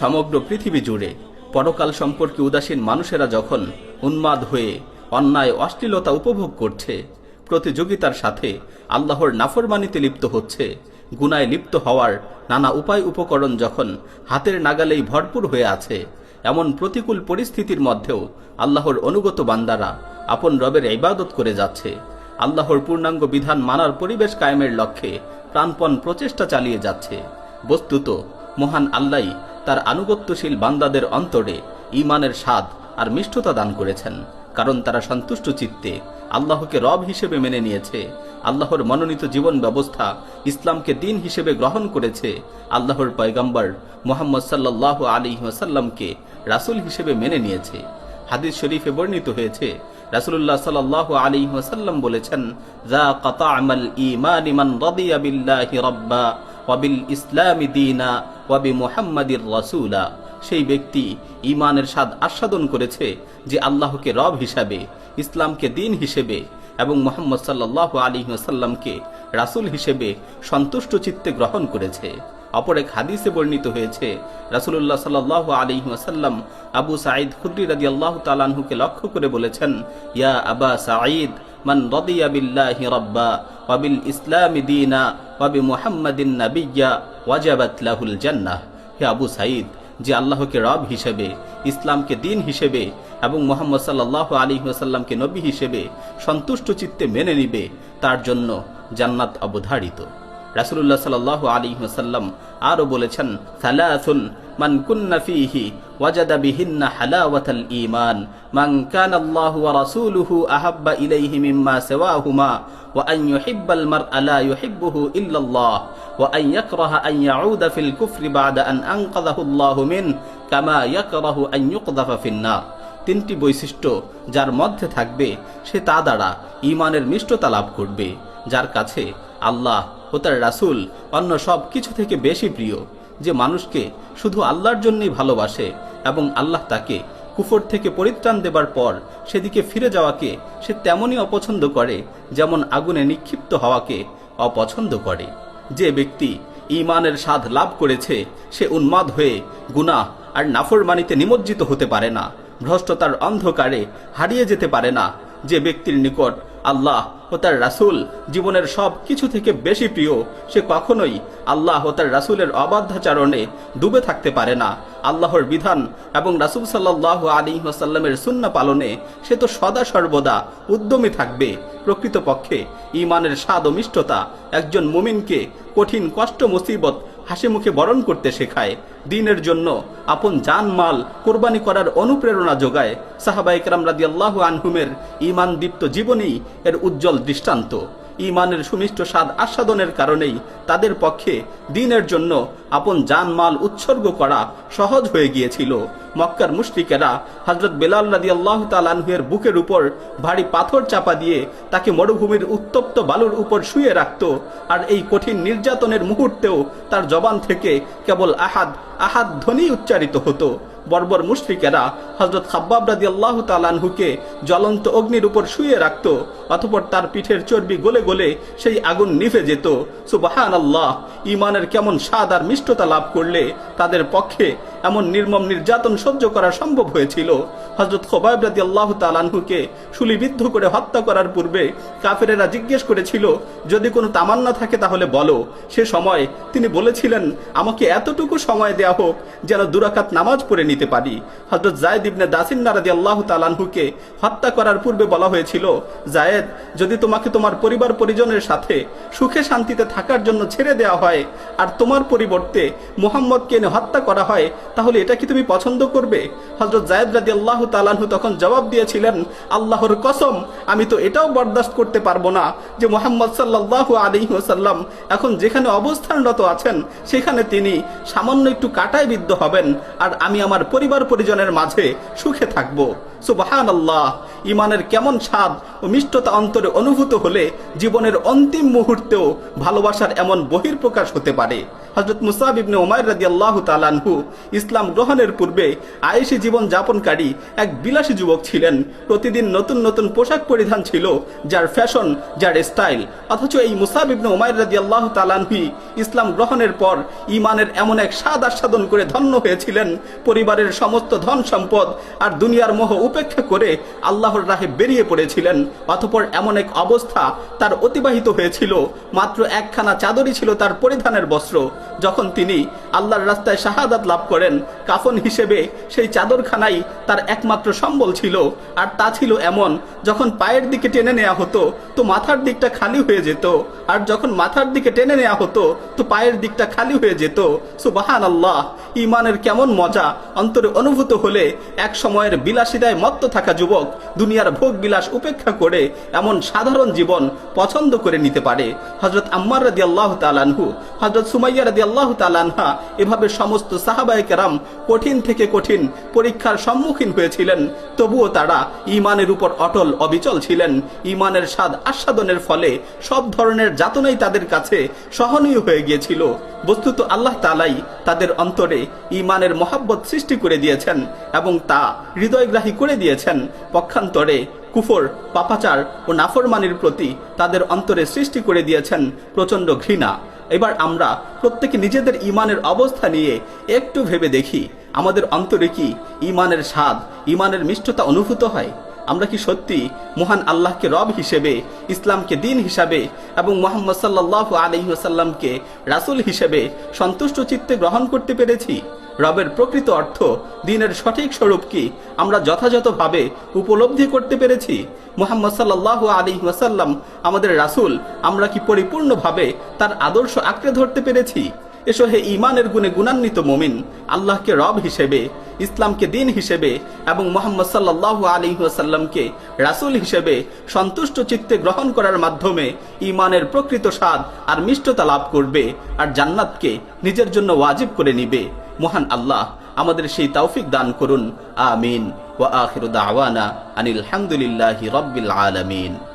সমগ্র পৃথিবী জুড়ে পরকাল সম্পর্কে উদাসীন মানুষেরা যখন উন্মাদ হয়ে অন্যায়, অশ্লীলতা উপভোগ করছে, প্রতিযোগিতার সাথে আল্লাহর নাফরমানিতে লিপ্ত হচ্ছে, গুনায় লিপ্ত হওয়ার নানা উপায় উপকরণ যখন হাতের নাগালেই ভরপুর হয়ে আছে, এমন প্রতিকূল পরিস্থিতির মধ্যেও আল্লাহর অনুগত বান্দারা আপন রবের ইবাদত করে যাচ্ছে। আল্লাহর পূর্ণাঙ্গ বিধান মানার পরিবেশ কায়েমের লক্ষ্যে প্রাণপণ প্রচেষ্টা চালিয়ে যাচ্ছে। বস্তুত মহান আল্লাহ তার আনুগত্যশীল বান্দাদের অন্তরে ঈমানের স্বাদ আর মিষ্টতা দান করেছেন, কারণ তারা সন্তুষ্ট চিত্তে আল্লাহকে রব হিসেবে মেনে নিয়েছে, আল্লাহর মনোনীত জীবন ব্যবস্থা ইসলামকে দিন হিসেবে গ্রহণ করেছে, আল্লাহর পয়গম্বর মোহাম্মদ সাল্লাহ আলী ওয়াসাল্লামকে রাসুল হিসেবে মেনে নিয়েছে। হাদিস শরীফে বর্ণিত হয়েছে রাসুল্লাহ সাল্লাহ আলী ওয়াসাল্লাম বলেছেন ওয়াবিল ইসলামি দিনা ওয়াবি মোহাম্মদির রসুলা। সেই ব্যক্তি ইমানের স্বাদ আস্বাদন করেছে যে আল্লাহকে রব হিসাবে, ইসলামকে দিন হিসেবে এবং মোহাম্মদ সাল্লাহ আলী সাল্লামকে রাসুল হিসেবে সন্তুষ্ট চিত্তে গ্রহণ করেছে। অপর এক হাদিসে বর্ণিত হয়েছে রাসুল্লাহ সাল্লাহ আলী ওয়াসাল্লাম আবু সাঈদ খুদ্রি রাজি আল্লাহ তালানহুকে লক্ষ্য করে বলেছেন, ইয়া আবা সাঈদ, মান রদিয়া বিল্লাহি রব্বা ওয়াবিল ইসলামি দিনা ওয়াবি মুহাম্মাদিন নাবিয়্যা, ওয়াজাবাত লাহুল জান্নাহ। হে আবু সাঈদ, যে আল্লাহকে রব হিসেবে, ইসলামকে দিন হিসেবে এবং মোহাম্মদ সাল্লাহ আলী ওয়াসাল্লামকে নবী হিসেবে সন্তুষ্ট চিত্তে মেনে নিবে, তার জন্য জান্নাত অবধারিত। রাসুল্লাহ সাল্লাহ আলী ওয়াসাল্লাম আরও বলেছেন, সালাসুন মান কুন্না ফিহি ওয়াজাদা বিহিন্না হালাওয়াতাল ঈমান। মান কানা আল্লাহু ওয়া রাসূলুহু আহাব্বা ইলাইহি মিম্মা সিওয়াহুমা ওয়া আন ইউহিব্বাল মারআ লা ইউহিব্বুহু ইল্লাল্লাহ ওয়া আন ইয়াকরাহা আন ইয়াউদা ফিল কুফরি বা'দা আন আনকাযাহু মিন কামা ইয়াকরাহু আন ইউকযাফা ফিন তিনটি বৈশিষ্ট্য যার মধ্যে থাকবে, সে তা দ্বারা ঈমানের মিষ্টতা লাভ করবে, যার কাছে আল্লাহ ও তার রাসূল অন্য সব কিছু থেকে বেশি প্রিয়, যে মানুষকে শুধু আল্লাহর জন্যই ভালোবাসে এবং আল্লাহ তাকে কুফর থেকে পরিত্রাণ দেবার পর সেদিকে ফিরে যাওয়াকে সে তেমনই অপছন্দ করে যেমন আগুনে নিক্ষিপ্ত হওয়াকে অপছন্দ করে। যে ব্যক্তি ঈমানের স্বাদ লাভ করেছে, সে উন্মাদ হয়ে গুনাহ আর নাফরমানিতে নিমজ্জিত হতে পারে না, ভ্রষ্টতার অন্ধকারে হারিয়ে যেতে পারে না। যে ব্যক্তির নিকট আল্লাহ ও তার রাসুল জীবনের সব কিছু থেকে বেশি প্রিয়, সে কখনোই আল্লাহ ও তার রাসুলের অবাধ্যাচারণে ডুবে থাকতে পারে না। আল্লাহর বিধান এবং রাসুল সাল্লাহ আলী ওয়াসাল্লামের সুন্না পালনে সে তো সদা সর্বদা উদ্যমী থাকবে। প্রকৃতপক্ষে ইমানের স্বাদ ও মিষ্টতা একজন মুমিনকে কঠিন কষ্ট মুসিবত হাসি মুখে বরণ করতে শেখায়। দিনের জন্য আপন জান মাল কোরবানি করার অনুপ্রেরণা যোগায়। সাহাবাইকরাম রাদি আল্লাহ আনহুমের ইমান দীপ্ত জীবনী এর উজ্জ্বল দৃষ্টান্ত। ইমানের সুমিষ্ট স্বাদ আস্বাদনের কারণেই তাদের পক্ষে দিনের জন্য আপন জান মাল উৎসর্গ করা সহজ হয়ে গিয়েছিল। মক্কার মুশরিকেরা হজরত বেলাল রাদি আল্লাহ তালানহুয়ের বুকের উপর ভারী পাথর চাপা দিয়ে তাকে মরুভূমির উত্তপ্ত বালুর উপর শুয়ে রাখত আর এই কঠিন নির্যাতনের মুহূর্তেও তার জবান থেকে কেবল আহাদ আহাদ ধ্বনি উচ্চারিত হতো। বর্বর মুশফিকেরা হজরত খাব্বাব রাজি আল্লাহ তালানহুকে জ্বলন্ত অগ্নির উপর শুয়ে রাখত অথপর তার পিঠের চর্বি গলে গলে সেই আগুন নিভে যেত। সুবাহান আল্লাহ ইমানের কেমন স্বাদ আর মিষ্টতা লাভ করলে তাদের পক্ষে এমন নির্মম নির্যাতন সহ্য করা সম্ভব হয়েছিল। হজরত খোবাইব রাদি আল্লাহ তালানহুকে শুলিবিদ্ধ করে হত্যা করার পূর্বে কাফেরেরা জিজ্ঞেস করেছিল, যদি কোনো তামান্না থাকে তাহলে বলো। সে সময় তিনি বলেছিলেন, আমাকে এতটুকু সময় দেয়া হোক যেন দুরাকাত নামাজ পড়ে নিতে পারি। হজরত জায়দ ইবনে দাসিন নারাদি আল্লাহ তালানহুকে হত্যা করার পূর্বে বলা হয়েছিল জায়েদ যদি তোমাকে তোমার পরিবার পরিজনের সাথে সুখে শান্তিতে থাকার জন্য ছেড়ে দেওয়া হয়, আর তোমার পরিবর্তে মোহাম্মদকে এনে হত্যা করা হয় তাহলে এটা কি তুমি পছন্দ করবে? হজরত জায়দ রাজি আল্লাহ তালানহু তখন জবাব দিয়েছিলেন, আল্লাহর কসম, আমি তো এটাও বরদাস্ত করতে পারব না যে মোহাম্মদ সাল্লাহ আলী ওসাল্লাম এখন যেখানে অবস্থানরত আছেন, সেখানে তিনি সামান্য একটু কাটায় বিদ্ধ হবেন, আর আমি আমার পরিবার পরিজনের মাঝে সুখে থাকব। সুবাহান আল্লাহ ইমানের কেমন স্বাদ ও মিষ্টতা অন্তরে অনুভূত হলে জীবনের অন্তিম মুহূর্তেও ভালোবাসার এমন বহির্প্রকাশ হতে পারে। হজরত মুসাব ইবনে ওমায় রাদি আল্লাহ তালানহু ইসলাম গ্রহণের পূর্বে আয়েসি জীবন যাপনকারী এক বিলাসী যুবক ছিলেন। প্রতিদিন নতুন নতুন পোশাক পরিধান ছিল, যার ফ্যাশন, যার স্টাইল। অথচ এই মুসাব ইবনে ওমায় রাদি আল্লাহ তালানহুই ইসলাম গ্রহণের পর ইমানের এমন এক স্বাদ আস্বাদন করে ধন্য হয়েছিলেন, পরিবারের সমস্ত ধন সম্পদ আর দুনিয়ার মোহ উপেক্ষা করে আল্লাহর রাহে বেরিয়ে পড়েছিলেন। অতপর এমন এক অবস্থা তার অতিবাহিত হয়েছিল। মাত্র একখানা চাদরই ছিল তার পরিধানের বস্ত্র। যখন তিনি আল্লাহর রাস্তায় শাহাদাত লাভ করেন, কাফন হিসেবে সেই চাদরখানাই তার একমাত্র সম্বল ছিল। আর তা ছিল এমন, যখন পায়ের দিকে টেনে নেওয়া হতো, তো মাথার দিকটা খালি হয়ে যেত। আর যখন মাথার দিকে টেনে নেওয়া হতো, তো পায়ের দিকটা খালি হয়ে যেত। সুবাহান আল্লাহ ইমানের কেমন মজা। অন্তরে অনুভূত হলে এক সময়ের বিলাসিতায় মত্ত থাকা যুবক দুনিয়ার ভোগ বিলাস উপেক্ষা করে এমন সাধারণ জীবন পছন্দ করে নিতে পারে। হজরত আম্মার রাদি আল্লাহ তালানহু হজরত সুমাইয়া রাদি আল্লাহ তালানহা এভাবে সমস্ত সাহাবায় কেরাম কঠিন থেকে কঠিন পরীক্ষার সম্মুখীন হয়েছিলেন। তবুও তারা ইমানের উপর অটল অবিচল ছিলেন। ইমানের স্বাদ আস্বাদনের ফলে সব ধরনের যাতনাই তাদের কাছে সহনীয় হয়ে গিয়েছিল। বস্তুত আল্লাহ তালাই তাদের অন্তরে ইমানের মহাব্বত সৃষ্টি করে দিয়েছেন এবং তা হৃদয়গ্রাহী করে দিয়েছেন। পক্ষান্তরে কুফর, পাপাচার ও নাফরমানির প্রতি তাদের অন্তরে সৃষ্টি করে দিয়েছেন প্রচণ্ড ঘৃণা। এবার আমরা প্রত্যেকে নিজেদের ইমানের অবস্থা নিয়ে একটু ভেবে দেখি, আমাদের অন্তরে কি ইমানের স্বাদ ইমানের মিষ্টতা অনুভূত হয়? আমরা কি সত্যি মহান আল্লাহকে রব হিসেবে, ইসলামকে দিন হিসাবে এবং মোহাম্মদ সাল্লাহ আলহিহাসাল্লামকে রাসুল হিসেবে সন্তুষ্ট চিত্তে গ্রহণ করতে পেরেছি? রবের প্রকৃত অর্থ, দিনের সঠিক স্বরূপ কি, আমরা যথাযথভাবে উপলব্ধি করতে পেরেছি? মোহাম্মদ সাল্লাহ আলী ওয়াসাল্লাম, আমাদের রাসুল, আমরা কি পরিপূর্ণভাবে তার আদর্শ আঁকড়ে ধরতে পেরেছি? এসো হে ইমানের গুণে গুণান্বিত মোমিন, আল্লাহকে রব হিসেবে, ইসলামকে দিন হিসেবে এবং মোহাম্মদ সাল্লাহ আলী ওয়াসাল্লামকে রাসুল হিসেবে সন্তুষ্ট চিত্তে গ্রহণ করার মাধ্যমে ইমানের প্রকৃত স্বাদ আর মিষ্টতা লাভ করবে আর জান্নাতকে নিজের জন্য ওয়াজিব করে নিবে। মহান আল্লাহ, আমাদের সেই তৌফিক দান করুন। আমিন। ওয়া আখিরু দাওয়ানা আনিল হামদুলিল্লাহি রাব্বিল আলামিন।